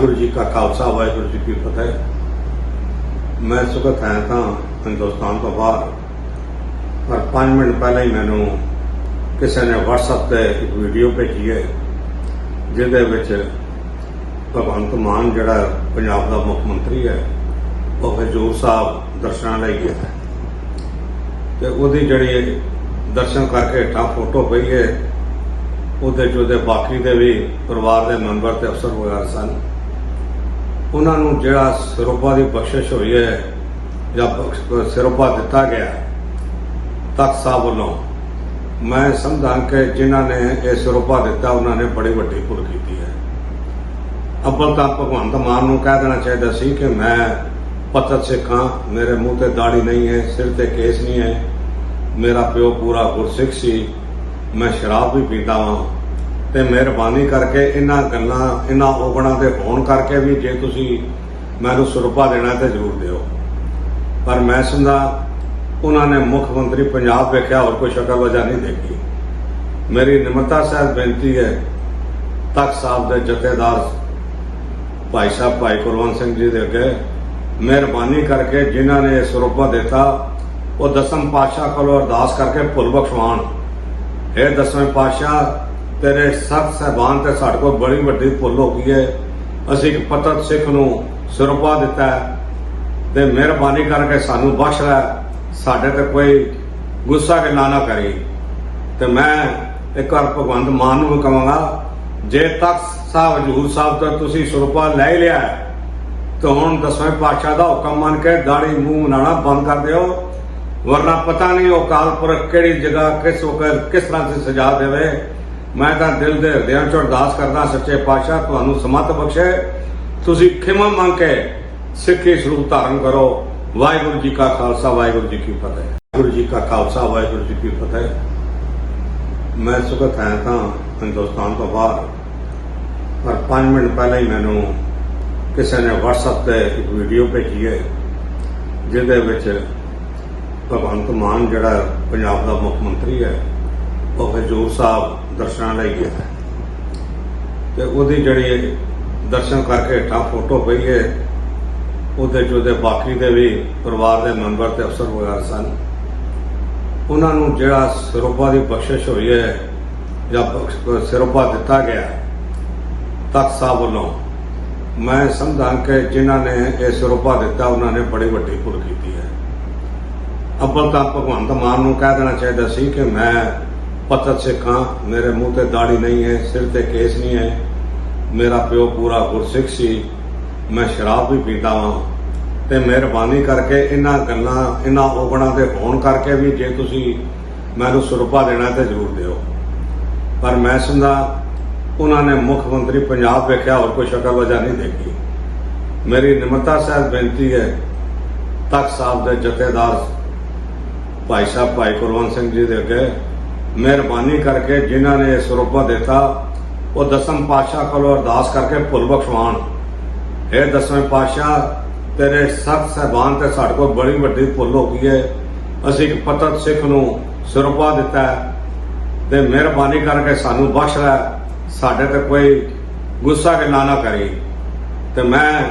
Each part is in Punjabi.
ਵਾਹਿਗੁਰੂ ਜੀ ਕਾ ਖਾਲਸਾ, ਵਾਹਿਗੁਰੂ ਜੀ ਕੀ ਫਤਿਹ। ਮੈਂ ਸੁਖਤ ਹੈ ਤਾਂ ਹਿੰਦੁਸਤਾਨ ਤੋਂ ਬਾਹਰ। ਪਰ 5 ਮਿੰਟ ਪਹਿਲਾਂ ਹੀ ਮੈਨੂੰ ਕਿਸੇ ਨੇ WhatsApp ਤੇ ਇੱਕ ਵੀਡੀਓ ਭੇਜੀ ਹੈ, ਜਿਹਦੇ ਵਿੱਚ ਭਗਵੰਤ ਮਾਨ ਜਿਹੜਾ ਪੰਜਾਬ ਦਾ ਮੁੱਖ ਮੰਤਰੀ ਹੈ, ਉਹ ਹਜੂਰ ਸਾਹਿਬ ਦਰਸ਼ਨਾਂ ਲਈ ਗਿਆ ਹੈ। ਤੇ ਉਹਦੀ ਜਿਹੜੀ ਦਰਸ਼ਨ ਕਰਕੇ ਹੇਠਾਂ ਫੋਟੋ ਪਈ ਹੈ, ਉਹਦੇ ਚ ਉਹਦੇ ਬਾਕੀ ਦੇ ਵੀ ਪਰਿਵਾਰ ਦੇ ਮੈਂਬਰ ਤੇ ਅਫਸਰ ਵਗੈਰਾ ਸਨ। ਉਹਨਾਂ ਨੂੰ ਜਿਹੜਾ ਸਰੋਪਾ ਦੀ ਬਖਸ਼ਿਸ਼ ਹੋਈ ਹੈ, ਜਾਂ ਬਖਸ਼- ਸਿਰੋਪਾ ਦਿੱਤਾ ਗਿਆ ਤਖਤ ਸਾਹਿਬ ਵੱਲੋਂ, ਮੈਂ ਸਮਝਾਂ ਕਿ ਜਿਨ੍ਹਾਂ ਨੇ ਇਹ ਸਰੋਪਾ ਦਿੱਤਾ, ਉਹਨਾਂ ਨੇ ਬੜੀ ਵੱਡੀ ਭੁੱਲ ਕੀਤੀ ਹੈ। ਅੱਬਲ ਤਾਂ ਭਗਵੰਤ ਮਾਨ ਨੂੰ ਕਹਿ ਦੇਣਾ ਚਾਹੀਦਾ ਸੀ ਕਿ ਮੈਂ ਪਤਤ ਸਿੱਖਾਂ, ਮੇਰੇ ਮੂੰਹ ਤੇ ਦਾੜੀ ਨਹੀਂ ਹੈ, ਸਿਰ ਤੇ ਕੇਸ ਨਹੀਂ ਹੈ, ਮੇਰਾ ਪਿਓ ਪੂਰਾ ਗੁਰਸਿੱਖ ਸੀ, ਮੈਂ ਸ਼ਰਾਬ ਵੀ ਪੀਂਦਾ ਹਾਂ ਤੇ ਮਿਹਰਬਾਨੀ ਕਰਕੇ ਇਹਨਾਂ ਗੱਲਾਂ, ਇਹਨਾਂ ਔਗਣਾਂ ਦੇ ਹੋਣ ਕਰਕੇ ਵੀ ਜੇ ਤੁਸੀਂ ਮੈਨੂੰ ਸੁਰਪਾ ਦੇਣਾ ਤੇ ਜ਼ਰੂਰ ਦਿਓ। ਪਰ ਮੈਂ ਸਮਝਦਾ ਉਹਨਾਂ ਨੇ ਮੁੱਖ ਮੰਤਰੀ ਪੰਜਾਬ ਵੇਖਿਆ, ਹੋਰ ਕੋਈ ਸ਼ਕਲ ਵਜ੍ਹਾ ਨਹੀਂ ਦੇਖੀ। ਮੇਰੀ ਨਿਮਰਤਾ ਸਾਹਿਬ ਬੇਨਤੀ ਹੈ, ਤਖਤ ਸਾਹਿਬ ਦੇ ਜਥੇਦਾਰ ਭਾਈ ਸਾਹਿਬ, ਭਾਈ ਕੁਲਵੰਤ ਸਿੰਘ ਜੀ ਦੇ ਅੱਗੇ ਮਿਹਰਬਾਨੀ ਕਰਕੇ ਜਿਨ੍ਹਾਂ ਨੇ ਇਹ ਸਰੂਪਾ ਦਿੱਤਾ, ਉਹ ਦਸਮ ਪਾਤਸ਼ਾਹ ਕੋਲੋਂ ਅਰਦਾਸ ਕਰਕੇ ਭੁੱਲ ਬਖਸ਼ਵਾਨ ਇਹ ਦਸਵੇਂ ਪਾਤਸ਼ਾਹ ਤੇਰੇ ਸਤ ਸਹਿਬਾਨ ਤੇ ਸਾਡੇ ਕੋਲ ਬੜੀ ਵੱਡੀ ਭੁੱਲ ਹੋ ਗਈ ਹੈ ਅਸੀਂ ਇੱਕ ਪਤਤ ਸਿੱਖ ਨੂੰ ਸਰੂਪਾ ਦਿੱਤਾ ਤੇ ਮਿਹਰਬਾਨੀ ਕਰਕੇ ਸਾਨੂੰ ਬਖਸ਼ ਲੈ। ਸਾਡੇ ਤੇ ਕੋਈ ਗੁੱਸਾ ਗਿਲਾ ਨਾ ਕਰੀ। ਤੇ ਮੈਂ ਇੱਕ ਵਾਰ ਭਗਵੰਤ ਮਾਨ ਨੂੰ ਵੀ ਕਹਾਂਗਾ, ਜੇ ਤੱਕ ਸਾਹਿਬ, ਹਜੂਰ ਸਾਹਿਬ ਤੋਂ ਤੁਸੀਂ ਸਰੂਪਾ ਲੈ ਹੀ ਲਿਆ, ਤਾਂ ਹੁਣ ਦਸਵੇਂ ਪਾਤਸ਼ਾਹ ਦਾ ਹੁਕਮ ਮੰਨ ਕੇ ਦਾੜੀ ਮੂੰਹ ਬਣਾਉਣਾ ਬੰਦ ਕਰ ਦਿਓ। ਵਰਨਾ ਪਤਾ ਨਹੀਂ ਉਹ ਕਾਲਪੁਰਖ ਕਿਹੜੀ ਜਗ੍ਹਾ, ਕਿਸ ਵਕਤ ਕਿਸ ਤਰ੍ਹਾਂ ਦੀ ਸਜ਼ਾ ਦੇਵੇ। ਮੈਂ ਤਾਂ ਦਿਲ ਦੇ ਹਿਰਦਿਆਂ ਚੋਂ ਅਰਦਾਸ ਕਰਦਾ, ਸੱਚੇ ਪਾਤਸ਼ਾਹ, ਤੁਹਾਨੂੰ ਸਮਤ ਬਖਸ਼ੇ। ਤੁਸੀਂ ਖਿਮਾ ਮੰਗ ਕੇ ਸਿੱਖੀ ਸਰੂਪ ਧਾਰਨ ਕਰੋ। ਵਾਹਿਗੁਰੂ ਜੀ ਕਾ ਖਾਲਸਾ, ਵਾਹਿਗੁਰੂ ਜੀ ਕੀ ਫਤਿਹ। ਵਾਹਿਗੁਰੂ ਜੀ ਕਾ ਖਾਲਸਾ, ਵਾਹਿਗੁਰੂ ਜੀ ਕੀ ਫਤਿਹ। ਮੈਂ ਸੁਖਤ ਹੈ ਤਾਂ ਹਿੰਦੁਸਤਾਨ ਤੋਂ ਬਾਹਰ। ਪਰ 5 ਮਿੰਟ ਪਹਿਲਾਂ ਹੀ ਮੈਨੂੰ ਕਿਸੇ ਨੇ WhatsApp ਤੇ ਇੱਕ ਵੀਡੀਓ ਭੇਜੀ ਹੈ, ਜਿਹਦੇ ਵਿੱਚ ਭਗਵੰਤ ਮਾਨ ਜਿਹੜਾ ਪੰਜਾਬ ਦਾ ਮੁੱਖ ਮੰਤਰੀ ਹੈ ਉਹ ਹਜੂਰ ਸਾਹਿਬ ਦਰਸ਼ਨਾਂ ਲਈ ਗਿਆ। ਹੈ ਤੇ ਉਹਦੀ ਜਿਹੜੀ ਦਰਸ਼ਨ ਕਰਕੇ ਹੇਠਾਂ ਫੋਟੋ ਪਈ ਹੈ, ਉਹਦੇ ਚ ਉਹਦੇ ਬਾਕੀ ਦੇ ਵੀ ਪਰਿਵਾਰ ਦੇ ਮੈਂਬਰ ਤੇ ਅਫਸਰ ਵਗੈਰਾ ਸਨ। ਉਹਨਾਂ ਨੂੰ ਜਿਹੜਾ ਸਰੋਪਾ ਦੀ ਬਖਸ਼ਿਸ਼ ਹੋਈ ਹੈ, ਜਾਂ ਸਰੋਪਾ ਦਿੱਤਾ ਗਿਆ, ਤਖਤ ਸਾਹਿਬ ਵੱਲੋਂ, ਮੈਂ ਸਮਝਾਂ ਕਿ ਜਿਨ੍ਹਾਂ ਨੇ ਇਹ ਸਰੋਪਾ ਦਿੱਤਾ, ਉਹਨਾਂ ਨੇ ਬੜੀ ਵੱਡੀ ਭੁੱਲ ਕੀਤੀ ਹੈ। ਅੱਬਲ ਤਾਂ ਭਗਵੰਤ ਮਾਨ ਨੂੰ ਕਹਿ ਦੇਣਾ ਚਾਹੀਦਾ ਸੀ ਕਿ ਮੈਂ ਪਤਤ ਸਿੱਖਾਂ ਮੇਰੇ ਮੂੰਹ ਤੇ ਦਾੜੀ ਨਹੀਂ ਹੈ, ਸਿਰ ਤੇ ਕੇਸ ਨਹੀਂ ਹੈ। ਮੇਰਾ ਪਿਓ ਪੂਰਾ ਗੁਰਸਿੱਖ ਸੀ, ਮੈਂ ਸ਼ਰਾਬ ਵੀ ਪੀਂਦਾ ਹਾਂ ਤੇ ਮਿਹਰਬਾਨੀ ਕਰਕੇ ਇਹਨਾਂ ਗੱਲਾਂ, ਇਹਨਾਂ ਔਗਣਾਂ 'ਤੇ ਹੋਣ ਕਰਕੇ ਵੀ ਜੇ ਤੁਸੀਂ ਮੈਨੂੰ ਸੁਰਪਾ ਦੇਣਾ ਤੇ ਜ਼ਰੂਰ ਦਿਓ। ਪਰ ਮੈਂ ਸਮਝਾ ਉਹਨਾਂ ਨੇ ਮੁੱਖ ਮੰਤਰੀ ਪੰਜਾਬ ਵੇਖਿਆ, ਹੋਰ ਕੋਈ ਸ਼ਕਲ ਵਜ੍ਹਾ ਨਹੀਂ ਦੇਖੀ। ਮੇਰੀ ਨਿਮਰਤਾ ਸਾਹਿਬ ਬੇਨਤੀ ਹੈ, ਤਖਤ ਸਾਹਿਬ ਦੇ ਜਥੇਦਾਰ ਭਾਈ ਸਾਹਿਬ, ਭਾਈ ਕੁਲਵੰਤ ਸਿੰਘ ਜੀ ਦੇ ਅੱਗੇ ਮਿਹਰਬਾਨੀ ਕਰਕੇ ਜਿਨ੍ਹਾਂ ਨੇ ਇਹ ਸਰੂਪਾ ਦਿੱਤਾ, ਉਹ ਦਸਮ ਪਾਤਸ਼ਾਹ ਕੋਲੋਂ ਅਰਦਾਸ ਕਰਕੇ ਭੁੱਲ ਬਖਸ਼ਵਾਣ। ਇਹ ਦਸਵੇਂ ਪਾਤਸ਼ਾਹ, ਤੇਰੇ ਸਤ ਸਹਿਬਾਨ ਤੇ ਸਾਡੇ ਕੋਲ ਬੜੀ ਵੱਡੀ ਭੁੱਲ ਹੋ ਗਈ ਹੈ। ਅਸੀਂ ਇੱਕ ਪਤਤ ਸਿੱਖ ਨੂੰ ਸਰੂਪਾ ਦਿੱਤਾ ਹੈ ਤੇ ਮਿਹਰਬਾਨੀ ਕਰਕੇ ਸਾਨੂੰ ਬਖਸ਼ ਲੈ। ਸਾਡੇ ਤੇ ਕੋਈ ਗੁੱਸਾ ਗਿਲਾ ਨਾ ਕਰੀ। ਤੇ ਮੈਂ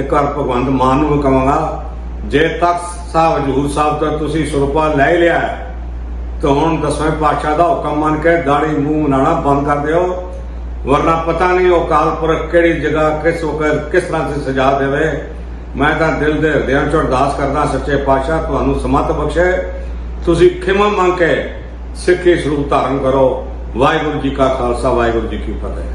ਇੱਕ ਵਾਰ ਭਗਵੰਤ ਮਾਨ ਨੂੰ ਵੀ ਕਹਾਂਗਾ, ਜੇ ਤੱਕ ਸਾਹਿਬ, ਹਜੂਰ ਸਾਹਿਬ ਤੋਂ ਤੁਸੀਂ ਸਰੂਪਾ ਲੈ ਹੀ ਲਿਆ ਤਾਂ ਹੁਣ ਦਸਵੇਂ ਪਾਤਸ਼ਾਹ ਦਾ ਹੁਕਮ ਮੰਨ ਕੇ ਦਾੜੀ ਮੂੰਹ ਬਣਾਉਣਾ ਬੰਦ ਕਰ ਦਿਓ। ਵਰਨਾ ਪਤਾ ਨਹੀਂ ਉਹ ਕਾਲਪੁਰਖ ਕਿਹੜੀ ਜਗ੍ਹਾ ਕਿਸ ਵਕਤ ਕਿਸ ਤਰ੍ਹਾਂ ਦੀ ਸਜ਼ਾ ਦੇਵੇ। ਮੈਂ ਤਾਂ ਦਿਲ ਦੇ ਹਿਰਦਿਆਂ ਚ ਅਰਦਾਸ ਕਰਦਾ, ਸੱਚੇ ਪਾਤਸ਼ਾਹ, ਤੁਹਾਨੂੰ ਸਮਤ ਬਖਸ਼ੇ। ਤੁਸੀਂ ਖਿਮਾ ਮੰਗ ਕੇ ਸਿੱਖੀ ਸਰੂਪ ਧਾਰਨ ਕਰੋ। ਵਾਹਿਗੁਰੂ ਜੀ ਕਾ ਖਾਲਸਾ, ਵਾਹਿਗੁਰੂ ਜੀ ਕੀ ਫਤਿਹ।